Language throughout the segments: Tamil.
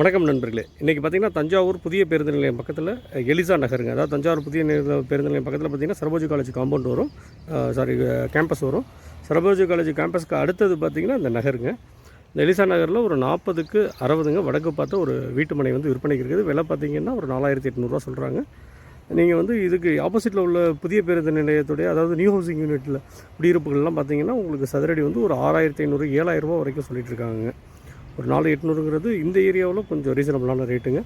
வணக்கம் நண்பர்களே. இன்றைக்கி பார்த்தீங்கன்னா தஞ்சாவூர் புதிய பேருந்து நிலையம் பக்கத்தில் எலிசா நகருங்க. அதாவது தஞ்சாவூர் புதிய பேருந்து நிலையம் பக்கத்தில் பார்த்தீங்கன்னா சரபோஜி காலேஜ் காம்பவுண்ட் வரும். சாரி கேம்பஸ் வரும். சரபோஜி காலேஜ் கேம்பஸ்க்கு அடுத்தது பார்த்தீங்கன்னா இந்த நகருங்க. இந்த எலிசா நகரில் ஒரு நாற்பதுக்கு அறுபதுங்க வடக்கு பார்த்த ஒரு வீட்டு மனை வந்து விற்பனைக்கு இருக்குது. விலை பார்த்திங்கன்னா ஒரு நாலாயிரத்தி எட்நூறுரூவா சொல்கிறாங்க நீங்கள் வந்து இதுக்கு ஆப்போசிட்டில் உள்ள புதிய பேருந்து நிலையத்துடைய அதாவது நியூ ஹவுசிங் யூனிட்டில் குடியிருப்புகள்லாம் பார்த்திங்கன்னா உங்களுக்கு சதுரடி வந்து ஒரு ஆறாயிரத்தி ஐநூறு ஏழாயிரம் ரூபா வரைக்கும் சொல்லிட்டு இருக்காங்க. ஒரு நாலு எட்நூறுங்கிறது இந்த ஏரியாவில் கொஞ்சம் ரீசனபிளான ரேட்டுங்க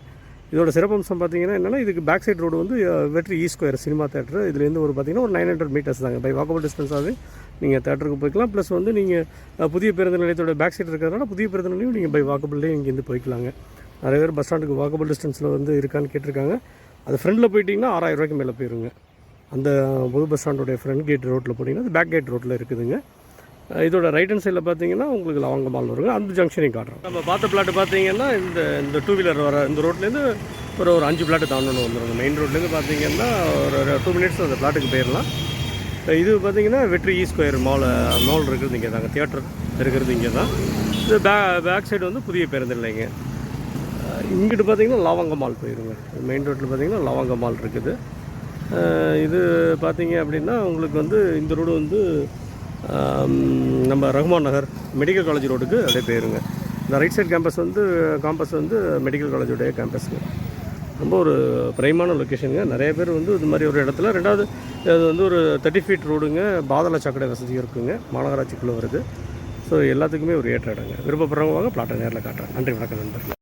இதோட சிறப்பம்சம் பார்த்தீங்கன்னா என்னென்னா இதுக்கு பேக் சைட் ரோடு வந்து வெற்றி ஈ ஸ்கொயர் சினிமா தேட்டர் இதுலேருந்து ஒரு பார்த்தீங்கன்னா ஒரு நைன் ஹண்ட்ரட் மீட்டர்ஸ் தாங்க. பை வாக்கபிள் டிஸ்டன்ஸாகவே நீங்கள் தேட்டருக்கு போய்க்கலாம். ப்ளஸ் வந்து நீங்கள் புதிய பேருந்து நிலையத்தோட பேக் சைடு இருக்கிறதுனால புதிய பேருந்து நிலையம் நீங்கள் பை வாக்கபிள்லேயே இங்கேருந்து போய்க்கலாங்க. நிறைய பேர் பஸ் ஸ்டாண்டுக்கு வாக்கபிள் டிஸ்டன்ஸில் வந்து இருக்கான்னு கேட்டிருக்காங்க. அது ஃப்ரெண்டில் போயிட்டிங்கன்னா ஆறாயிரம் ரூபாய்க்கு மேலே போயிருங்க. அந்த புது பஸ் ஸ்டாண்டோடைய ஃப்ரண்ட் கேட் ரோட்டில் போனீங்கன்னா அது பேக் கேட் ரோட்டில் இருக்குதுங்க. இதோட ரைட் ஹேண்ட் சைடில் பார்த்தீங்கன்னா உங்களுக்கு லவங்க மால் வருங்க. அந்த ஜங்ஷனையும் காட்டுறோம். நம்ம பார்த்த பிளாட்டு பார்த்தீங்கன்னா இந்த இந்த டூ வீலர் வர இந்த ரோட்லேருந்து ஒரு ஒரு அஞ்சு பிளாட்டு தாண்டணும் வந்துடுங்க மெயின் ரோட்லேருந்து பார்த்தீங்கன்னா ஒரு டூ மினிட்ஸ் அந்த பிளாட்டுக்கு போயிடலாம் இது பார்த்தீங்கன்னா Vetri e E square mall mall இருக்கிறது இங்கே தாங்க தியேட்டர் இருக்கிறது இங்கே தான் இது பே பேக் சைடு வந்து புதிய பேருந்து இல்லைங்க இங்கிட்டு பார்த்தீங்கன்னா லவங்க மால் போயிருங்க. மெயின் ரோட்டில் பார்த்தீங்கன்னா லவங்க மால் இருக்குது. இது பார்த்தீங்க அப்படின்னா உங்களுக்கு வந்து இந்த ரோடு வந்து நம்ம ரகுமான் நகர் மெடிக்கல் காலேஜ் ரோடுக்கு அப்படியே போயிருங்க. இந்த ரைட் சைட் கேம்பஸ் வந்து காம்பஸ் வந்து மெடிக்கல் காலேஜோடைய கேம்பஸுங்க ரொம்ப ஒரு பிரைமான லொக்கேஷனுங்க நிறைய பேர் வந்து இது மாதிரி ஒரு இடத்துல ரெண்டாவது அது வந்து ஒரு தேர்ட்டி ஃபீட் ரோடுங்க பாதாள சாக்கடை வசதி இருக்குங்க. மாநகராட்சிக்குள்ளே வருது. ஸோ எல்லாத்துக்குமே ஒரு ஏற்ற இடங்க. விருப்பப்படுறவங்க வாங்க பிளாட்டை நேரில் காட்டுறேன். நன்றி வணக்கம் நண்பர்கள்.